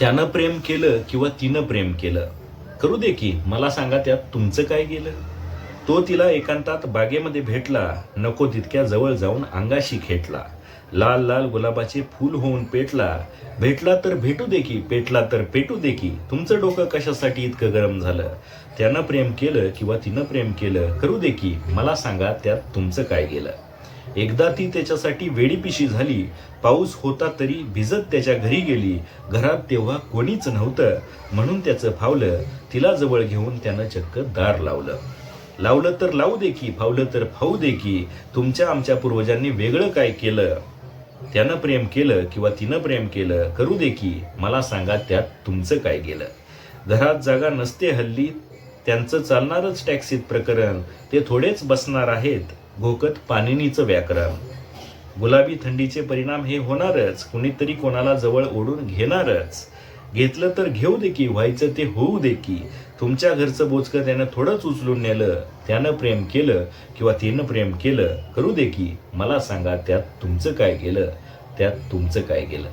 त्यानं प्रेम केलं किंवा तिनं प्रेम केलं? करू दे की मला सांगा त्यात तुमचं काय गेलं? तो तिला एकांतात बागेमध्ये भेटला नको तितक्या जवळ जाऊन अंगाशी खेटला. लाल लाल गुलाबाचे फूल होऊन पेटला. भेटला तर भेटू दे की पेटला तर पेटू दे की. तुमचं डोकं कशासाठी इतकं गरम झालं? त्यानं प्रेम केलं किंवा तिनं प्रेम केलं? करू दे की मला सांगा त्यात तुमचं काय गेलं? एकदा ती त्याच्यासाठी वेडीपिशी झाली पाऊस होता तरी भिजत त्याच्या घरी गेली. घरात तेव्हा कोणीच नव्हतं. म्हणून त्याचं फावलं तिला जवळ घेऊन त्यानं चक्क दार लावलं. लावलं तर लावू दे की फावलं तर फावू दे की तुमच्या आमच्या पूर्वजांनी वेगळं काय केलं? त्यानं प्रेम केलं किंवा तिनं प्रेम केलं करू दे की मला सांगा त्यात तुमचं काय गेलं. घरात जागा नसते हल्ली त्यांचं चालणारच टॅक्सीत प्रकरण ते थोडेच बसणार आहेत घोकत पाणिनीचं व्याकरण. गुलाबी थंडीचे परिणाम हे होणारच कुणीतरी कोणाला जवळ ओढून घेणारच. घेतलं तर घेऊ दे की व्हायचं ते होऊ दे की. तुमच्या घरचं बोचकं त्यानं थोडंच उचलून नेलं त्यानं प्रेम केलं किंवा तिनं प्रेम केलं करू दे की. मला सांगा त्यात तुमचं काय गेलं? त्यात तुमचं काय गेलं?